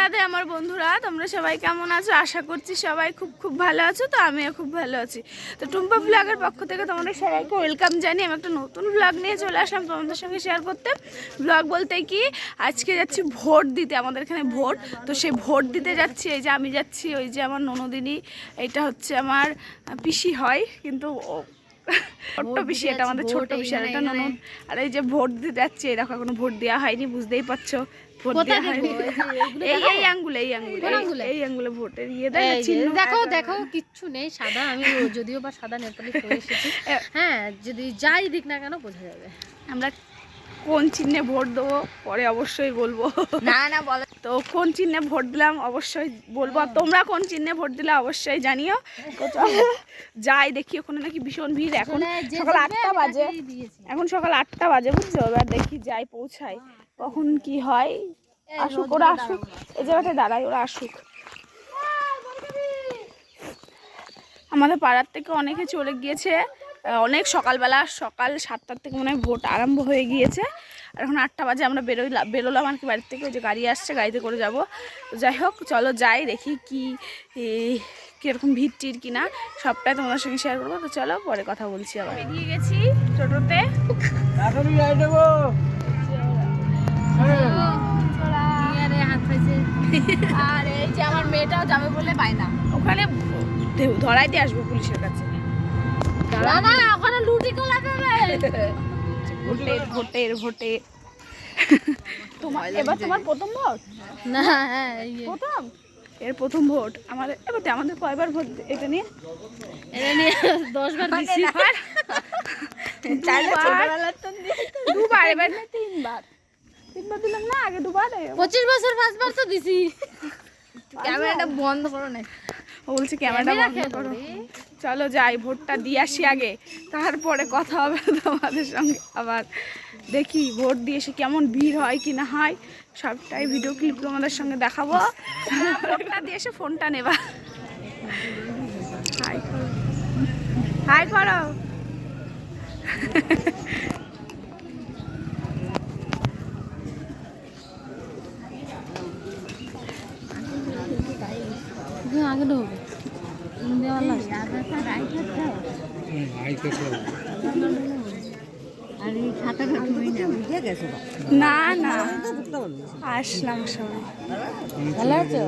রাধে আমার বন্ধুরা, তোমরা সবাই কেমন আছো? আশা করছি সবাই খুব খুব ভালো আছো, তো আমিও খুব ভালো আছি। তো টুম্পা ব্লগের পক্ষ থেকে তোমাদের সবাইকে ওয়েলকাম জানিয়ে আমি একটা নতুন ব্লগ নিয়ে চলে আসলাম তোমাদের সঙ্গে শেয়ার করতে। ব্লগ বলতে কি, আজকে যাচ্ছি ভোট দিতে, আমাদের এখানে ভোট। তো সেই ভোট দিতে যাচ্ছি, এই যে আমি যাচ্ছি, ওই যে আমার ননদিনী, এটা হচ্ছে আমার পিসি হয়, কিন্তু ছোট্ট পিসি এটা আমাদের ছোট্ট পিসি আর এটা ননদ আর এই যে ভোট দিতে যাচ্ছি এই দেখো এখনও ভোট দেওয়া হয়নি বুঝতেই পারছ। ভোট দেওয়া হয়নি। এই এই আঙ্গুলে এই আঙ্গুলে এই- আঙ্গুলে? ভোটের ইয়ে দেখো দেখো কিচ্ছু নেই সাদা আমি যদিও বা সাদা নেপালি পরে এসেছি। হ্যাঁ যদি যাই দিক না কেন বোঝা যাবে। আমরা কোন চিহ্নে ভোট দেবো? পরে অবশ্যই বলব। না না বলো। তো কোন চিহ্নে ভোট দিলাম? অবশ্যই বলব। আর তোমরা কোন চিহ্নে ভোট দিলে অবশ্যই জানিও। যাই দেখি ওখানে নাকি ভীষণ ভিড়। এখন সকাল আটটা বাজে। এখন সকাল আটটা বাজে বুঝছ? এবার দেখি যাই পৌঁছাই। কখন কি হয়? আসুক ওরা আসুক। এই জায়গাটায় দাঁড়াই ওরা আসুক। আমাদের পাড়ার থেকে অনেকে চলে গিয়েছে। অনেক সকালবেলা সকাল সাতটার থেকে মনে হয় ভোট আরম্ভ হয়ে গিয়েছে। আর এখন আটটা বাজে আমরা বেরোইলাম বেরোলাম আর কি বাড়ির থেকে ওই যে গাড়ি আসছে গাড়িতে করে যাব। তো যাই হোক চলো যাই দেখি কি কীরকম ভিড় টির কিনা। সবটাই তোমাদের সঙ্গে শেয়ার করব। তো চলো পরে কথা বলছি আবার। বেরিয়ে গেছি টোটোতে। হাত পাইছে। আর এই যে আমার মেয়েটাও যাবে বলে পায় না। ওখানে ধরাই দিয়ে আসব পুলিশের কাছে। না না ওখানে লুটি কোলা দেবে ভোটের ভোটের। ভোটে তোমার এবার তোমার প্রথম ভোট? না হ্যাঁ প্রথম? এর প্রথম ভোট। আমাদের এবার আমাদের কয়বার ভোট এটা নিয়ে? এটা নিয়ে দশ বার দিছি। দুবার। দুবার এবার না। তিনবার। তিনবার দিলাম না আগে দুবার। পঁচিশ বছর পাঁচবার তো দিছি। ক্যামেরাটা বন্ধ করো না। ও বলছে ক্যামেরাটা বন্ধ করো। চলো যাই, ভোটটা দিয়ে আসি আগে। তারপরে কথা হবে তোমাদের সঙ্গে। আবার দেখি ভোট দিয়ে এসে কেমন ভিড় হয় কি না হয়। সবটাই ভিডিও ক্লিপ তোমাদের সঙ্গে দেখাবো। ভোটটা দিয়ে এসে ফোনটা নেবা। হাই হাই করো আগে ঢোকে। না না আসলাম সবাই ভালো আছো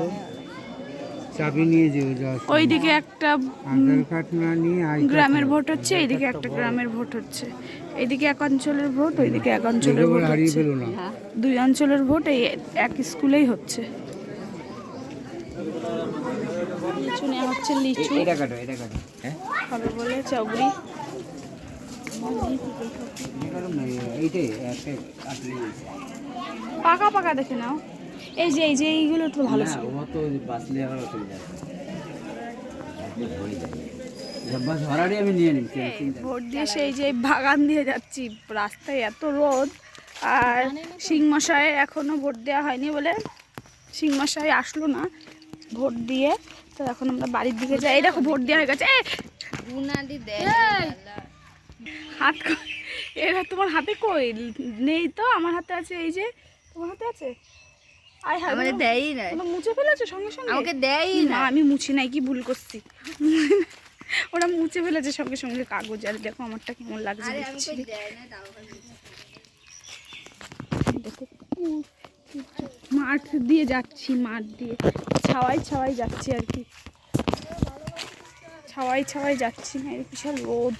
চাবি নিয়ে যেও ওইদিকে একটা গ্রামের ভোট হচ্ছে এইদিকে একটা গ্রামের ভোট হচ্ছে। এইদিকে এক অঞ্চলের ভোট ওইদিকে এক অঞ্চলের ভোট দুই অঞ্চলের ভোট এই এক স্কুলেই হচ্ছে। লিচু নেওয়া হচ্ছে লিচু। এটা কাটো এটা কাটো। হ্যাঁ? হবে বলে চবড়ি পাকা পাকা দেখে নাও। এই যে এই যে এইগুলো তো ভালো ছিল। ও তো বাঁচলে আবার অসুবিধা বাস আমি নিয়ে নিই ভোট দিয়ে সেই যে বাগান দিয়ে যাচ্ছি রাস্তায় এত রোদ আর সিংমশাই এখনও ভোট দেওয়া হয়নি বলে সিংমশাই আসলো না। ভোট দিয়ে। তো এখন আমরা বাড়ির দিকে যাই। এই দেখো ভোট দেওয়া হয়ে গেছে। হাত? এরা তোমার হাতে কই? নেই তো? আমার হাতে আছে এই যে তোমার হাতে আছে? আয় হায় দেয়ই না মুছে ফেলেছো সঙ্গে সঙ্গে? আমাকে না আমি মুছি নাই কি ভুল করছি? ওরা মুছে ফেলেছে সঙ্গে সঙ্গে কাগজ। আর দেখো আমারটা কেমন লাগছে দেখছি। দেখো, মাঠ দিয়ে যাচ্ছি, মাঠ দিয়ে। ছাওয়াই ছাওয়াই যাচ্ছি আর কি। ছাওয়াই ছাওয়াই যাচ্ছি না এর বিশাল রোদ।